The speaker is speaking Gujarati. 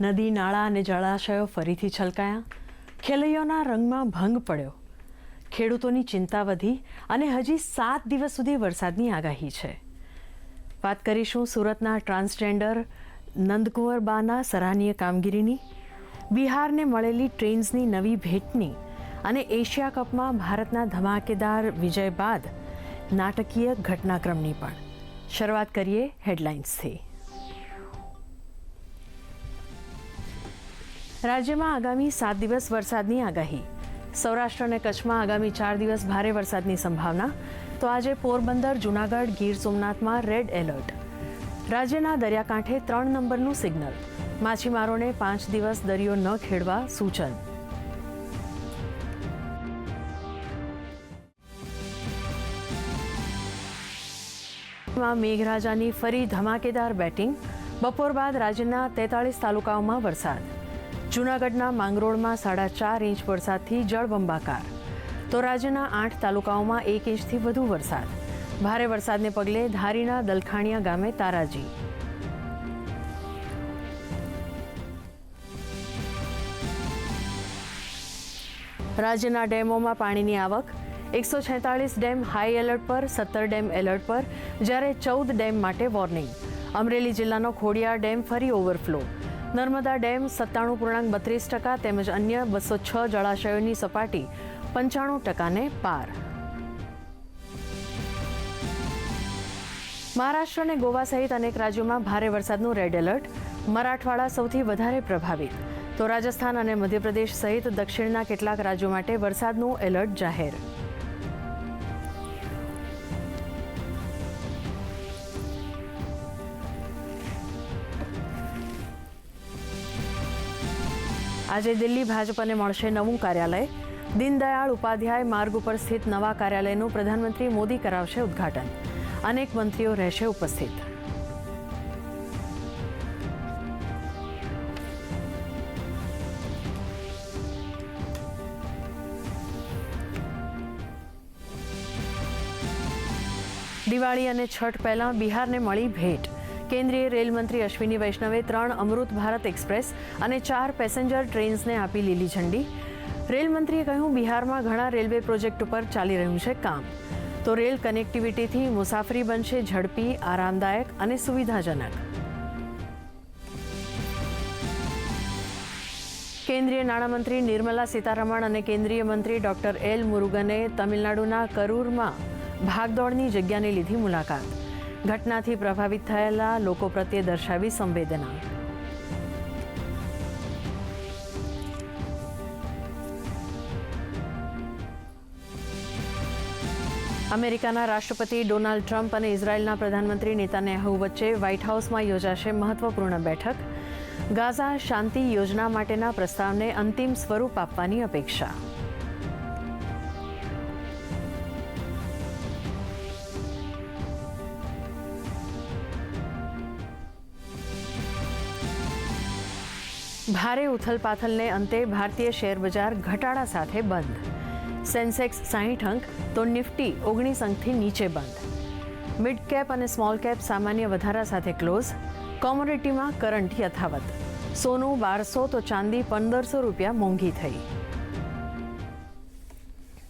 નદી, નાળા અને જળાશયો ફરીથી છલકાયા. ખેલૈયોના રંગમાં ભંગ પડ્યો. ખેડૂતોની ચિંતા વધી અને હજી સાત દિવસ સુધી વરસાદની આગાહી છે. વાત કરીશું સુરતના ટ્રાન્સજેન્ડર નંદકુંવર બાના સરાહનીય કામગીરીની. બિહારને મળેલી ટ્રેન્સની નવી ભેટની અને એશિયા કપમાં ભારતના ધમાકેદાર વિજય બાદ નાટકીય ઘટનાક્રમની પણ. શરૂઆત કરીએ હેડલાઇન્સથી. રાજ્યમાં આગામી સાત દિવસ વરસાદની આગાહી. સૌરાષ્ટ્ર અને કચ્છમાં આગામી ચાર દિવસ ભારે વરસાદની સંભાવના. તો આજે પોરબંદર, જૂનાગઢ, ગીર સોમનાથમાં રેડ એલર્ટ. રાજ્યના દરિયાકાંઠે ત્રણ નંબરનું સિગ્નલ. માછીમારોને પાંચ દિવસ દરિયો ન ખેડવા સૂચન. મેઘરાજાની ફરી ધમાકેદાર બેટિંગ. બપોર બાદ રાજ્યના તેતાળીસ તાલુકાઓમાં વરસાદ. જૂનાગઢના માંગરોળમાં સાડા ચાર ઇંચ વરસાદથી જળબંબાકાર તો રાજ્યના આઠ તાલુકાઓમાં એક ઇંચથી વધુ વરસાદ. ભારે વરસાદને પગલે ધારીના દલખાણિયા ગામે તારાજી. રાજ્યના ડેમોમાં પાણીની આવક. એકસો છેતાળીસ ડેમ હાઈ એલર્ટ પર, સત્તર ડેમ એલર્ટ પર, જ્યારે ચૌદ ડેમ માટે વોર્નિંગ. અમરેલી જિલ્લાનો ખોડિયાર ડેમ ફરી ઓવરફ્લો. નર્મદા ડેમ સત્તાણું પૂર્ણાંક બત્રીસ ટકા તેમજ અન્ય બસો છ જળાશયોની સપાટી પંચાણું ટકાને પાર. મહારાષ્ટ્ર અને ગોવા સહિત અનેક રાજ્યોમાં ભારે વરસાદનું રેડ એલર્ટ મરાઠવાડા સૌથી વધારે પ્રભાવિત. તો રાજસ્થાન અને મધ્યપ્રદેશ સહિત દક્ષિણના કેટલાક રાજ્યો માટે વરસાદનું એલર્ટ જાહેર. આજે દિલ્હી ભાજપને મળશે નવું કાર્યાલય. દીનદયાળ ઉપાધ્યાય માર્ગ ઉપર સ્થિત નવા કાર્યાલયનું પ્રધાનમંત્રી મોદી કરાવશે ઉદ્ઘાટન. અનેક મંત્રીઓ રહેશે ઉપસ્થિત. દિવાળી અને છઠ પહેલા બિહારને મળી ભેટ. કેન્દ્રીય રેલ મંત્રી અશ્વિની વૈષ્ણવે ત્રણ અમૃત ભારત એક્સપ્રેસ અને ચાર પેસેન્જર ટ્રેન્સને આપી લીલી ઝંડી. રેલમંત્રીએ કહ્યું, બિહારમાં ઘણા રેલવે પ્રોજેક્ટ ઉપર ચાલી રહ્યું છે કામ. તો રેલ કનેક્ટિવિટીથી મુસાફરી બનશે ઝડપી, આરામદાયક અને સુવિધાજનક. કેન્દ્રીય નાણામંત્રી નિર્મલા સીતારમણ અને કેન્દ્રીય મંત્રી ડોક્ટર એલ મુરુગને તમિલનાડુના કરૂરમાં ભાગદોડની જગ્યાને લીધી મુલાકાત. ઘટનાથી પ્રભાવિત થયેલા લોકો પ્રત્યે દર્શાવી સંવેદના. અમેરિકાના રાષ્ટ્રપતિ ડોનાલ્ડ ટ્રમ્પ અને ઇઝરાયેલના પ્રધાનમંત્રી નેતાન્યાહુ વચ્ચે વ્હાઇટ હાઉસમાં યોજાશે મહત્વપૂર્ણ બેઠક. ગાઝા શાંતિ યોજના માટેના પ્રસ્તાવને અંતિમ સ્વરૂપ આપવાની અપેક્ષા. ભારે ઉથલપાથલને અંતે ભારતીય શેર બજાર ઘટાડા સાથે બંધ. સેન્સેક્સ સાહીઠ અંક, તો નિફ્ટી ઓગણીસ અંકથી નીચે બંધ. મિડ કેપ અને સ્મોલ કેપ સામાન્ય વધારા સાથે ક્લોઝ. કોમોડિટીમાં કરંટ યથાવત સોનું બારસો, તો ચાંદી પંદરસો રૂપિયા મોંઘી થઈ.